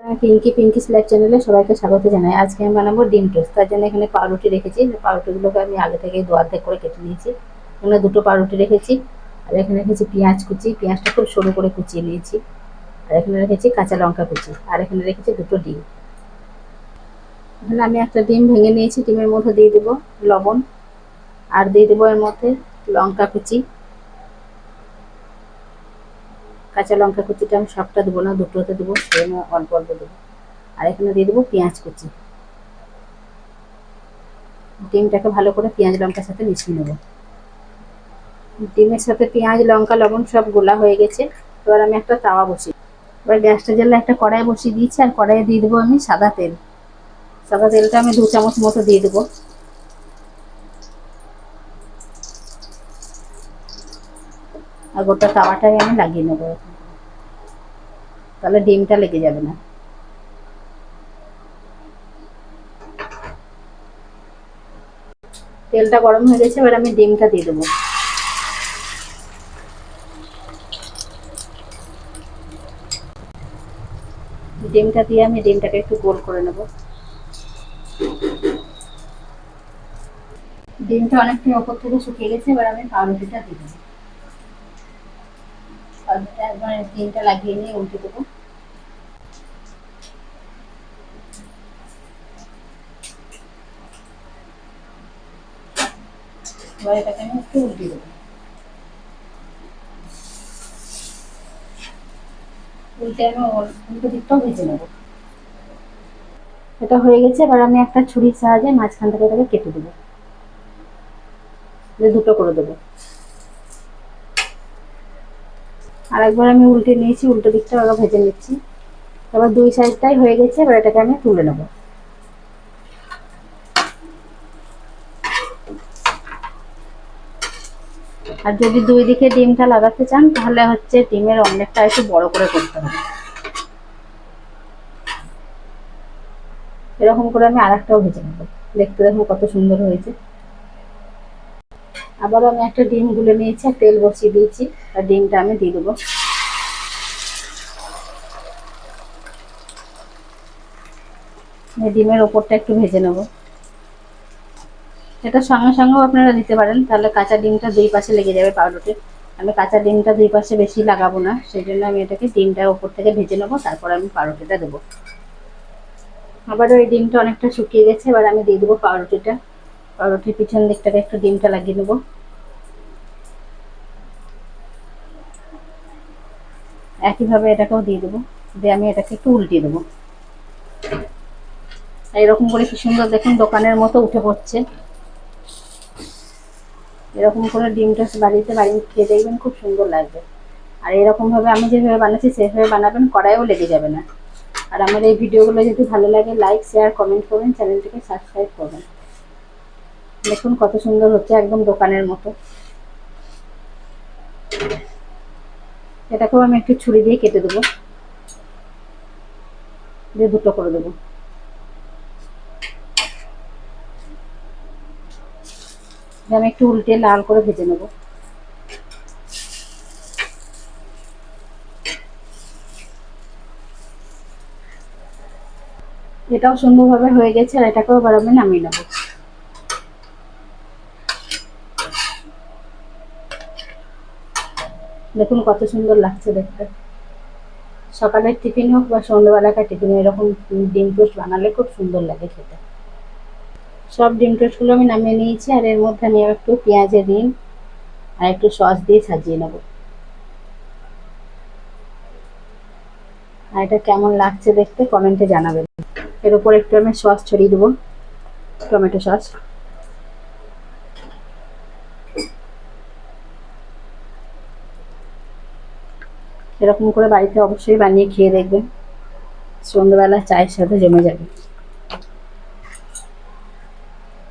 Pinki Pinki slab চ্যানেলে সবাইকে স্বাগত জানাই। আজকে আমি বানাবো ডিম টোস্ট। তার জন্য এখানে পাউরুটি রেখেছি। পাউরুটিগুলোকে আমি আগে থেকে দু অর্ধেক করে কেটে নিয়েছি। এখানে দুটো পাউরুটি রেখেছি। আর এখানে রেখেছি পেঁয়াজ কুচি। পেঁয়াজটা খুব সরু করে কুচিয়ে নিয়েছি। আর এখানে রেখেছি কাঁচা লঙ্কা কুচি। আর এখানে রেখেছি দুটো ডিম। এখানে আমি একটা ডিম ভেঙে নিয়েছি। ডিমের মধ্যে দিয়ে দেবো লবণ। আর দিয়ে দেবো এর মধ্যে লঙ্কা কুচি। কাঁচা লঙ্কা কুচিটা আমি সবটা দেবো না, দুটোতে দেবো সেজন্য অল্প অল্প দেবো। আর এখানে দিয়ে দেবো পেঁয়াজ কুচি। ডিমটাকে ভালো করে পেঁয়াজ লঙ্কার সাথে মিশিয়ে নেব। ডিমের সাথে পেঁয়াজ, লঙ্কা, লবণ সব গোলা হয়ে গেছে। এবার আমি একটা তাওয়া বসি এবার গ্যাসটা জ্বালে একটা কড়াই বসিয়ে দিয়েছি, আর কড়াইয়ে দিয়ে দেবো আমি সাদা তেল। সাদা তেলটা আমি দু চামচ মতো দিয়ে দেবো। আর গোটা তাওয়াটাই আমি লাগিয়ে নেব। তাহলে ডিমটা লেগে যাবে না। তেলটা গরম হয়ে গেছে, এবার আমি ডিমটা দিয়ে দেবো। ডিমটা দিয়ে আমি ডিমটাকে একটু গোল করে নেব। ডিমটা অনেকটা ওপর থেকে শুকিয়ে গেছে, এবার আমি পাউরুটিটা দিয়ে দেবো। একবার ডিমটা লাগিয়ে নিয়ে দেবো। আমি একটু উল্টে দেবো। দিকটাও নেব। এটা হয়ে গেছে, এবার আমি একটা ছুরির সাহায্যে মাঝখান থেকে কেটে দেবো। দুটো করে দেবো। আর একবার আমি উল্টে নিয়েছি, উল্টো দিকটা আবার ভেজে নিচ্ছি। এবার দুই সাইডটাই হয়ে গেছে, এবার এটাকে আমি তুলে নেব। আর যদি দুই দিকে ডিমটা লাগাতে চান, তাহলে হচ্ছে ডিমের অমলেটটা একটু বড় করে করতে হবে। এরকম করে আমি আর একটাও ভেজে নেব। দেখতে দেখো কত সুন্দর হয়েছে। আবারও আমি একটা ডিম গুলে নিয়েছি, আর তেল বসিয়ে দিয়েছি, আর ডিমটা আমি দিয়ে দেবো। ডিমের ওপরটা একটু ভেজে নেব। এটা সঙ্গে সঙ্গেও আপনারা দিতে পারেন, তাহলে কাঁচা ডিমটা দুই পাশে লেগে যাবে পাউরুটির আমি কাঁচা ডিমটা দুই পাশে বেশি লাগাবো না, সেই জন্য আমি এটাকে ডিমটার ওপর থেকে ভেজে নেব, তারপর আমি পাউরুটিটা দেবো। আবার ওই ডিমটা অনেকটা শুকিয়ে গেছে, এবার আমি দিয়ে দেবো পাউরুটিটা। পাউরুটির পিছন দিকটাকে একটু ডিমটা লাগিয়ে নেব। একইভাবে এটাকেও দিয়ে দেবো। দিয়ে আমি এটাকে একটু উল্টিয়ে দেবো। এরকম করে কি সুন্দর দেখুন দোকানের মতো উঠে পড়ছে। এরকম করে ডিমটা বাড়িতে বাড়ি খেয়ে দেখবেন খুব সুন্দর লাগবে। আর এরকমভাবে আমি যেভাবে বানাচ্ছি সেভাবে বানাবেন, কড়াইও লেগে যাবে না। আর আমার এই ভিডিওগুলো যদি ভালো লাগে লাইক শেয়ার কমেন্ট করবেন চ্যানেলটিকে সাবস্ক্রাইব করবেন। দেখুন কত সুন্দর হচ্ছে একদম দোকানের মতো। এটাকেও আমি একটু ছুরি দিয়ে কেটে দেবো। দিয়ে দুটো করে দেবো। আমি একটু উল্টে লাল করে ভেজে নেব। এটাও সুন্দরভাবে হয়ে গেছে আর এটাকেও এবার আমি নামিয়ে নেব। দেখুন কত সুন্দর লাগছে দেখতে। সকালের টিফিন হোক বা সন্ধ্যেবেলাকার টিফিন, এরকম ডিম টোস্ট বানালে খুব সুন্দর লাগে খেতে। সব ডিম টোস্টগুলো আমি নামিয়ে নিয়েছি, আর এর মধ্যে আমি একটু পেঁয়াজের রিং আর একটু সস দিয়ে সাজিয়ে নেব। আর এটা কেমন লাগছে দেখতে কমেন্টে জানাবেন। এর উপর একটু আমি সস ছড়িয়ে দেবো, টমেটো সস। এরকম করে বাড়িতে অবশ্যই বানিয়ে খেয়ে দেখবেন সন্ধ্যাবেলা চায়ের সাথে জমে যাবে।